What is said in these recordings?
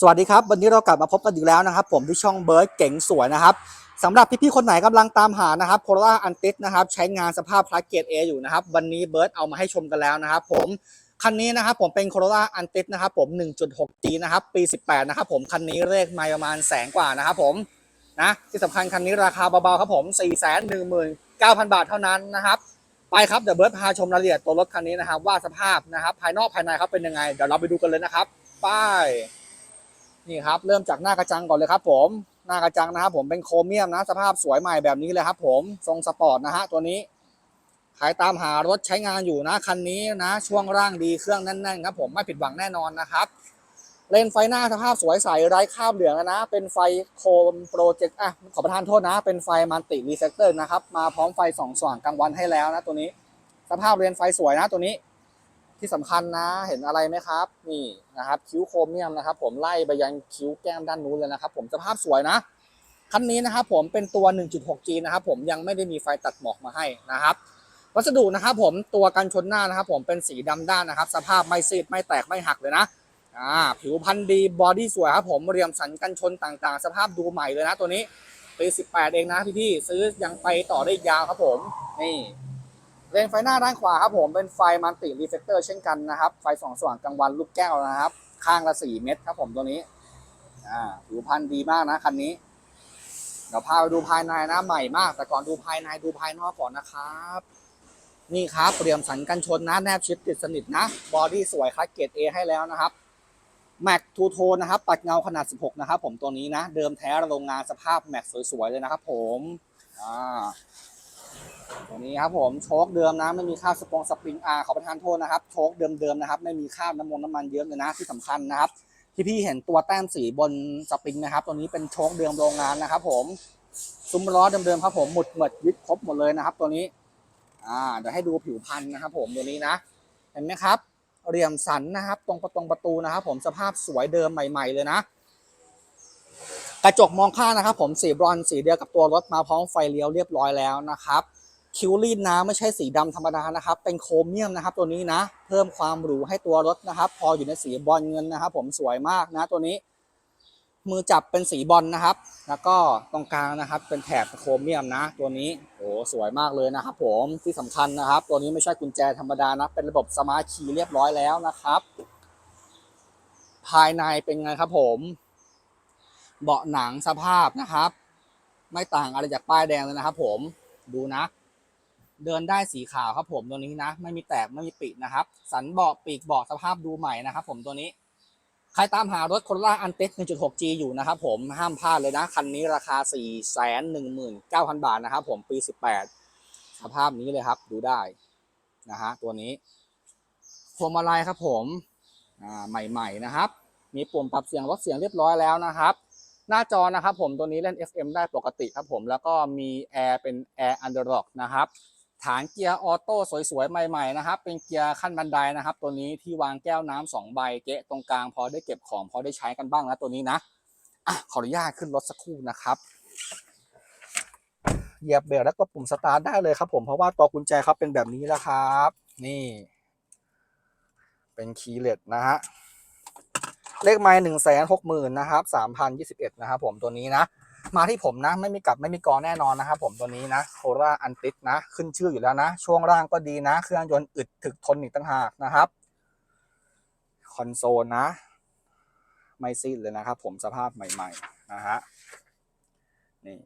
สวัสดีครับ วันนี้เรากลับมาพบกันอีกแล้วนะครับ ผมที่ช่องเบิร์ดเก๋งสวยนะครับสำหรับพี่ๆคนไหนกำลังตามหานะครับโคโรล่าอันติสนะครับใช้งานสภาพพลาสเกตเออยู่นะครับ วันนี้เบิร์ดเอามาให้ชมกันแล้วนะครับ ผมคันนี้นะครับผมเป็นโคโรล่าอันติสนะครับผม 1.6G นะครับปี 18 นะครับผมคันนี้เลขไม่ประมาณแสนกว่านะครับผมนะที่สำคัญคันนี้ราคาเบาๆครับผม 419,000 บาทเท่านั้นนะครับไปครับเดี๋ยวเบิร์ดพาชมรายละเอียดตัวรถคันนี้นะครับว่าสภาพนะครับภายนอกภายในครับเป็นยังไงเดี๋ยวเราไปดูกันเลยนะครับไป นี่ครับเริ่มจากหน้ากระจังก่อนเลยครับ ผมหน้ากระจังนะครับผมเป็นโครเมียมนะ สภาพสวยใหม่แบบนี้เลยครับ ผมทรงสปอร์ตนะฮะตัวนี้ใครตามหารถใช้งานอยู่นะคันนี้นะ ช่วงร่างดีเครื่องแน่นๆครับ ผมไม่ผิดหวังแน่นอนนะครับ เลนไฟหน้าสภาพสวยใสไร้คราบเหลืองนะ เป็นไฟโคมโปรเจกต์อะขอประทานโทษนะ เป็นไฟมันติรีเซกเตอร์นะครับ มาพร้อมไฟสองสว่างกลางวันให้แล้วนะตัวนี้ สภาพเลนไฟสวยนะตัวนี้ ที่สำคัญนะเห็นอะไรไหมครับ นี่นะครับคิ้วโครเมียมนะครับ ผมไล่ไปยังคิ้วแก้มด้านนู้นเลยนะครับ ผมสภาพสวยนะคันนี้นะครับผมเป็นตัว 1.6G นะครับผมยังไม่ได้มีไฟตัดหมอกมาให้นะครับ วัสดุนะครับผมตัวกันชนหน้านะครับ ผมเป็นสีดำด้านนะครับ สภาพไม่ซีดไม่แตกไม่หักเลยนะอ่าผิวพันธุ์ดีบอดี้สวยครับผมเรียมสันกันชนต่างๆ สภาพดูใหม่เลยนะตัวนี้ปี18 เองนะพี่ๆซื้อยังไปต่อได้ยาวครับผมนี่ เลนไฟหน้าด้านขวาครับผมเป็นไฟมันติรีเฟกเตอร์เช่นกันนะครับ ไฟส่องสว่างกลางวันลูกแก้วนะครับ ข้างละ4เม็ดครับผมตัวนี้อ่าผิวพรรณดีมากนะคันนี้ เดี๋ยวพาไปดูภายในนะใหม่มาก แต่ก่อนดูภายในดูภายนอกก่อนนะครับ นี่ครับเตรียมสันกันชนนะแนบชิดติดสนิทนะบอดี้สวยคัสเกรด A ให้แล้วนะครับแม็กทูโทนนะครับ ปัดเงาขนาด 16 นะครับผมตัวนี้นะ เดิมแท้โรงงานสภาพแม็กสวยๆเลยนะครับผมอ่า ตัวนี้ครับผมโชคเดิมนะไม่มีคราสปองสปริงอาขอประทานโทษนะครับโชคเดิมๆนะครับไม่มีคราน้ำมันน้ำมันเยอะเลยนะที่สำคัญนะครับ ที่พี่เห็นตัวแต้มสีบนสปริงนะครับ ตัวนี้เป็นโชคเดิมโรงงานนะครับ ผมซุ้มล้อเดิมๆครับผมหมุดเหมดยึดครบหมดเลยนะครับ ตัวนี้อ่าเดี๋ยวให้ดูผิวพันธุ์นะครับ ผมตัวนี้นะ เห็นไหมครับเหลี่ยมสันนะครับ ตรงประตรงประตูนะครับ ผมสภาพสวยเดิมใหม่ ๆเลยนะกระจกมองข้างนะครับ ผมสีบรอนสีเดียวกับตัวรถมาพร้อมไฟเลี้ยวเรียบร้อยแล้วนะครับ คิวรีดน้ำไม่ใช่สีดำธรรมดานะครับ เป็นโครเมียมนะครับ ตัวนี้นะ เพิ่มความหรูให้ตัวรถนะครับ พออยู่ในสีบอลเงินนะครับ ผมสวยมากนะตัวนี้ มือจับเป็นสีบอลนะครับ แล้วก็ตรงกลางนะครับ เป็นแถบโครเมียมนะ ตัวนี้โอ้สวยมากเลยนะครับ ผมที่สำคัญนะครับ ตัวนี้ไม่ใช่กุญแจธรรมดานะ เป็นระบบสมาร์ทคีย์เรียบร้อยแล้วนะครับ ภายในเป็นไงครับ ผม เบาะหนังสภาพนะครับ ไม่ต่างอะไรจากป้ายแดงเลยนะครับ ผมดูนะ เดินได้สีขาวครับผมตัวนี้นะ ไม่มีแตกไม่มีปินะครับ สันเบาะปีกเบาะสภาพดูใหม่นะครับ ผมตัวนี้ใครตามหารถโคโรล่าอันเต็ก 1.6G อยู่นะครับผมห้ามพลาดเลยนะ คันนี้ราคา 419,000 บาทนะครับผมปี 18 สภาพนี้เลยครับดูได้นะฮะตัวนี้พวงมาลัยครับผมอ่าใหม่ ๆ นะครับ มีปุ่มปรับเสียงลดเสียงเรียบร้อยแล้วนะครับ หน้าจอนะครับผมตัวนี้เล่น FM ได้ปกติครับผมแล้วก็มีแอร์เป็นแอร์อันเดอร์ล็อกนะครับ ฐานเกียร์ออโต้สวยๆ ใหม่ ๆ นะครับ เป็นเกียร์ขั้นบันไดนะครับ ตัวนี้ที่วางแก้วน้ำสองใบเกะตรงกลางพอได้เก็บของพอได้ใช้กันบ้างนะตัวนี้นะอะขออนุญาตขึ้นรถสักครู่นะครับเหยียบเบรกแล้วก็ปุ่มสตาร์ทได้เลยครับผมเพราะว่าตัวกุญแจเขาเป็นแบบนี้แล้วครับ นี่ เป็นคีย์เลสนะฮะเลขไม้หนึ่งแสนหกหมื่นนะครับสามพันยี่สิบเอ็ดนะครับผมตัวนี้นะ มาที่ผมนะ ไม่มีกลับไม่มีกอแน่นอนนะครับผมตัวนี้นะโคราอันติสนะ ขึ้นชื่ออยู่แล้วนะ ช่วงล่างก็ดีนะ เครื่องยนต์อึดถึกทนอีกต่างหากนะครับคอนโซลนะ ไม่ซีดเลยนะครับผมสภาพใหม่ ๆ นะฮะนี่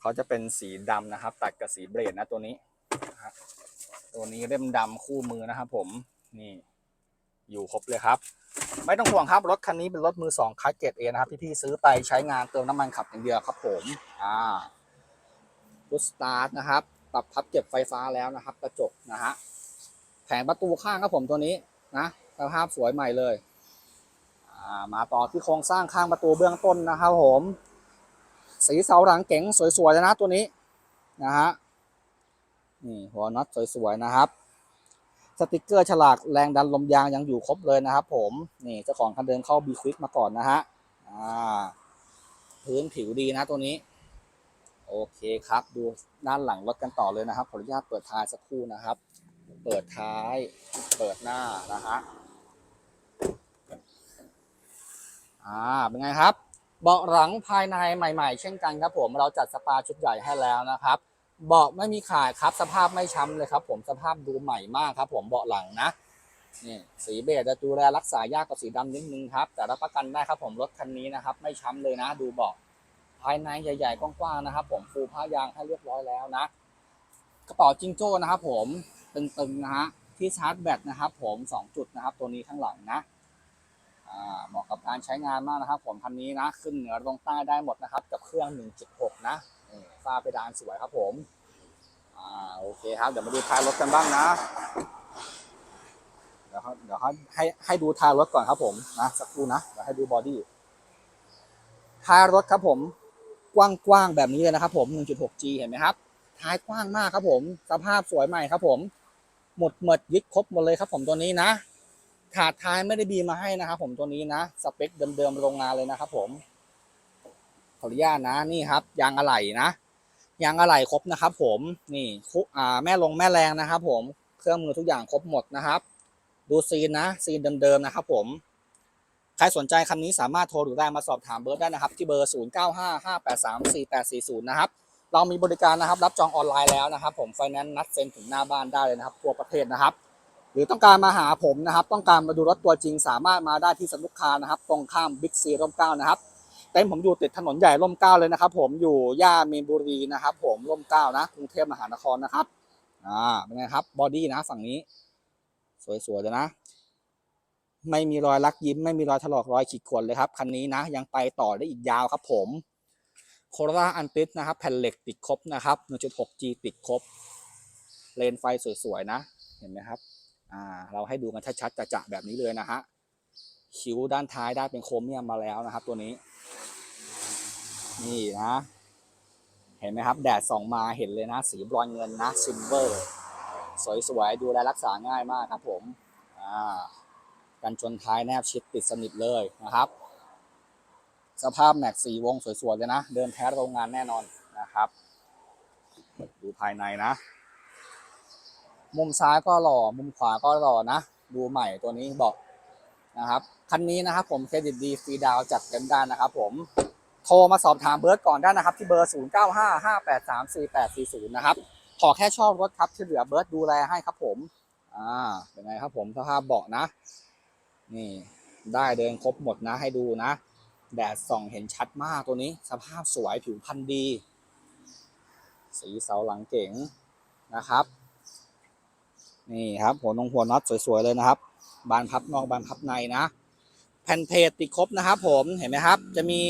เขาจะเป็นสีดำนะครับ ตัดกับสีเบรดนะตัวนี้ตัวนี้เล่มดำคู่มือนะครับผมนี่ อยู่ครบเลยครับ ไม่ต้องห่วงครับ รถคันนี้เป็นรถมือสองคัสเกตเอนะครับ พี่ๆซื้อไปใช้งานเติมน้ำมันขับอย่างเดียวครับผมอ่าพุชสตาร์ทนะครับปรับพับเก็บไฟฟ้าแล้วนะครับ กระจกนะฮะแผงประตูข้างครับผมตัวนี้นะสภาพสวยใหม่เลยอ่ามาต่อที่โครงสร้างข้างประตูเบื้องต้นนะครับผม สีเสาหลังเก๋งสวยๆนะตัวนี้นะฮะนี่หัวน็อตสวยๆนะครับ สติกเกอร์ฉลากแรงดันลมยางยังอยู่ครบเลยนะครับผมนี่เจ้าของคันเดินเข้าบีควิกมาก่อนนะฮะอ่าพื้นผิวดีนะตัวนี้ โอเคครับ ดูด้านหลังรถกันต่อเลยนะครับขออนุญาตเปิดท้ายสักครู่นะครับ เปิดท้ายเปิดหน้านะฮะอ่าเป็นไงครับเบาะหลังภายในใหม่ ๆ เช่นกันครับผมเราจัดสปาชุดใหญ่ให้แล้วนะครับ เบาะไม่มีขาดครับ สภาพไม่ช้ำเลยครับ ผมสภาพดูใหม่มากครับ ผมเบาะหลังนะนี่สีเบจจะดูแลรักษายากกว่าสีดำนิดนึงครับ แต่รับประกันได้ครับ ผมรถคันนี้นะครับ ไม่ช้ำเลยนะ ดูเบาะภายในใหญ่ ๆ กว้างๆนะครับ ผมฟูผ้ายางให้เรียบร้อยแล้วนะ กระเป๋าจิงโจ้นะครับ ผมตึงๆนะฮะที่ชาร์จแบตนะครับ ผมสองจุดนะครับ ตัวนี้ข้างหลังนะเหมาะกับการใช้งานมากนะครับ ผมคันนี้นะ ขึ้นเหนือลงใต้ได้หมดนะครับ กับเครื่อง 1.6 นะ ฝ้าเพดานสวยครับผมอ่าโอเคครับเดี๋ยวมาดูท้ายรถกันบ้างนะเดี๋ยวเขาเดี๋ยวเขาให้ให้ดูท้ายรถก่อนครับผมนะสักครู่นะเดี๋ยวให้ดูบอดี้ท้ายรถครับผมกว้างๆแบบนี้เลยนะครับผม 1.6G เห็นไหมครับ ท้ายกว้างมากครับผม สภาพสวยใหม่ครับผม หมดหมดยึดครบหมดเลยครับผมตัวนี้นะถาดท้ายไม่ได้บีมาให้นะครับผมตัวนี้นะ สเปคเดิมๆโรงงานเลยนะครับผม ขออนุญาตนะนี่ครับ ยางอะไหล่นะ ยางอะไหล่ครบนะครับผมนี่คุอ่าแม่ลงแม่แรงนะครับผมเครื่องมือทุกอย่างครบหมดนะครับ ดูซีนนะซีนเดิมๆนะครับผมใครสนใจคันนี้สามารถโทรหรือได้มาสอบถามเบิร์ดได้นะครับ ที่เบอร์ 0955834840 นะครับ เรามีบริการนะครับ รับจองออนไลน์แล้วนะครับ ผมไฟแนนซ์นัดเซ็นถึงหน้าบ้านได้เลยนะครับ ทั่วประเทศนะครับ หรือต้องการมาหาผมนะครับ ต้องการมาดูรถตัวจริง สามารถมาได้ที่สนุกคานะครับ ตรงข้ามบิ๊กซีร่มเก้านะครับ เต็นท์ผมอยู่ติดถนนใหญ่ร่มเก้าเลยนะครับ ผมอยู่ย่ามีนบุรีนะครับ ผมร่มเก้านะกรุงเทพมหานครนะครับอ่าเป็นไงครับบอดี้นะฝั่งนี้ สวยๆเลยนะ ไม่มีรอยลักยิ้ม ไม่มีรอยถลอกรอยขีดข่วนเลยครับคันนี้นะ ยังไปต่อได้อีกยาวครับ ผมโคโรล่าอันติสนะครับ แผ่นเหล็กติดครบนะครับ 1.6G ติดครบ เลนไฟสวยๆนะ เห็นไหมครับอ่าเราให้ดูกันชัดๆจะๆแบบนี้เลยนะฮะคิ้วด้านท้ายได้เป็นโครเมียมมาแล้วนะครับ ตัวนี้ นี่นะ เห็นไหมครับ แดดส่องมาเห็นเลยนะ สีบรอนเงินนะซิลเวอร์ สวยๆ ดูแลรักษาง่ายมากครับผมอ่ากันชนท้ายแนบชิดติดสนิทเลยนะครับ สภาพแม็กสีวงสวยๆเลยนะ เดินแท้โรงงานแน่นอนนะครับ ดูภายในนะ มุมซ้ายก็หล่อ มุมขวาก็หล่อนะ ดูใหม่ตัวนี้บอกนะครับ คันนี้นะครับผมเครดิตดีฟรีดาวจัดเต็มได้นะครับผม โทรมาสอบถามเบิร์ดก่อนได้นะครับ ที่เบอร์ 0955834840 นะครับ ขอแค่ชอบรถครับที่เหลือเบิร์ดดูแลให้ครับผมอ่าเป็นไงครับผมสภาพเบาะนะ นี่ได้เดินครบหมดนะให้ดูนะ แดดส่องเห็นชัดมากตัวนี้ สภาพสวยผิวพรรณดี สีเสาหลังเก๋งนะครับ นี่ครับหัวนงหัวน็อตสวยๆเลยนะครับ บานพับนอกบานพับในนะแผ่นเพจติดครบนะครับ ผมเห็นไหมครับ จะมี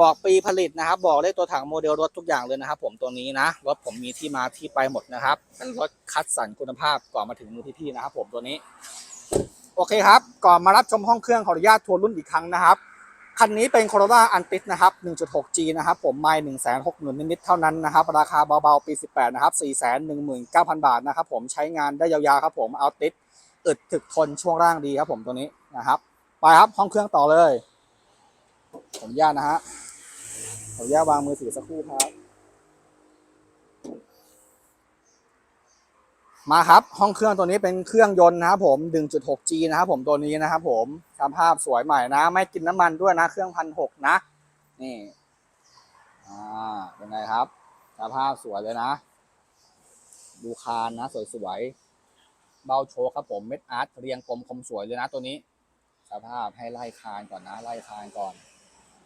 บอกปีผลิตนะครับ บอกเลขตัวถังโมเดลรถทุกอย่างเลยนะครับ ผมตัวนี้นะรถผมมีที่มาที่ไปหมดนะครับเป็นรถคัดสรรคุณภาพก่อนมาถึงมือพี่ๆนะครับ ผมตัวนี้โอเคครับ ก่อนมารับชมห้องเครื่องขออนุญาตทัวนรุ่นอีกครั้งนะครับคันนี้เป็น Corolla Antis นะครับ 1.6G นะครับผมไม่160,000นิดๆเท่านั้นนะครับ ราคาเบาๆ ปี 18 นะครับ 419,000 บาทนะครับผมใช้งานได้ยาวๆครับผมเอาติดอึดถึกทนช่วงล่างดีครับผมตัวนี้นะครับ ไปครับห้องเครื่องต่อเลยขออนุญาตนะฮะ ขออนุญาตวางมือถือสักครู่ครับ มาครับ ห้องเครื่องตัวนี้เป็นเครื่องยนต์นะครับผม 1.6G นะครับผมตัวนี้นะครับผมสภาพสวยใหม่นะ ไม่กินน้ำมันด้วยนะ เครื่องพันหกนะ นี่ อ่า เป็นไงครับสภาพสวยเลยนะ ดูคานนะ สวยๆ เบาโชว์ครับผมเม็ดอาร์ตเรียงกลมคมสวยเลยนะตัวนี้ สภาพให้ไล่คานก่อนนะ ไล่คานก่อน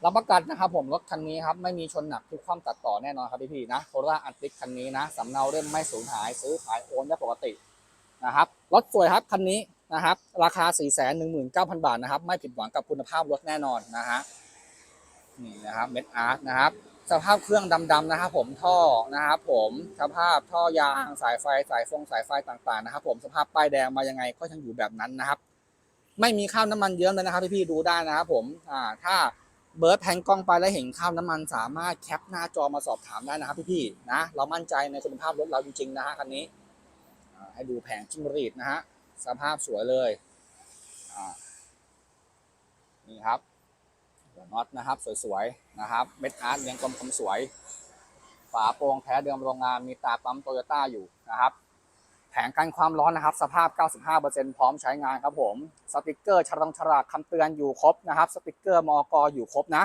รับประกันนะครับผมรถคันนี้ครับไม่มีชนหนักทุกความตัดต่อแน่นอนครับพี่ๆนะโคราอันติกคันนี้นะสำเนาเล่มไม่สูญหาย ซื้อขายโอนได้ปกตินะครับรถสวยครับคันนี้นะครับราคา 4 1 9 0 0 0 บาทนะครับไม่ผิดหวังกับคุณภาพรถแน่นอนนะฮะนี่นะครับเม็ดอาร์ตนะครับสภาพเครื่องดำๆนะครับผมท่อนะครับผมสภาพท่อยางสายไฟสายฟงสายไฟต่างๆนะครับผมสภาพป้ายแดงมายังไงก็ยังอยู่แบบนั้นนะครับ ไม่มีข้าวน้ำมันเยิ้มเลยนะครับพี่ๆดูได้นะครับผมอ่าถ้า เบิร์ดแพนกล้องไปแล้วเห็นข้าวน้ำมันสามารถแคปหน้าจอมาสอบถามได้นะครับพี่ๆนะเรามั่นใจในคุณภาพรถเราจริงๆนะฮะคันนี้ให้ดูแผงจิ้งหรีดนะฮะสภาพสวยเลยนี่ครับหัวน็อตนะครับสวยๆนะครับเม็ดอาร์ตยังกลมคมสวย ฝาโปร่งแท้เดิมโรงงานมีตาปั๊มโตโยต้าอยู่นะครับ แผงกันความร้อนนะครับ สภาพ 95%พร้อมใช้งานครับผม สติกเกอร์ฉลองฉลากคำเตือนอยู่ครบนะครับ สติกเกอร์มอกอยู่ครบนะ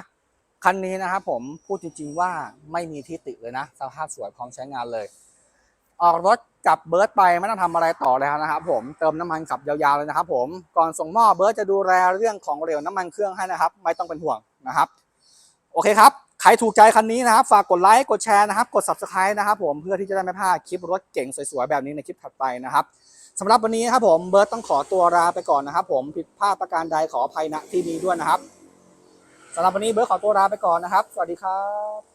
คันนี้นะครับผมพูดจริง ๆว่าไม่มีที่ติเลยนะ สภาพสวยพร้อมใช้งานเลย ออกรถกับเบิร์ดไปไม่ต้องทำอะไรต่อเลยนะครับผมเติมน้ำมันขับยาวๆเลยนะครับผมก่อนส่งมอบเบิร์ดจะดูแลเรื่องของเหลวน้ำมันเครื่องให้นะครับ ไม่ต้องเป็นห่วงนะครับ โอเคครับ ครถูกใจคันนี้นะครับ ฝากกดไลค์ กดแชร์นะครับ กด subscribe นะครับผม เพื่อที่จะได้ไม่พลาดคลิปรถเก๋งสวยๆ แบบนี้ในคลิปถัดไปนะครับสำหรับวันนี้ครับผม เบิร์ตต้องขอตัวลาไปก่อนนะครับผม ผิดพลาดประการใดขออภัยณที่นี้ด้วยนะครับสำหรับวันนี้เบิร์ตขอตัวลาไปก่อนนะครับ สวัสดีครับ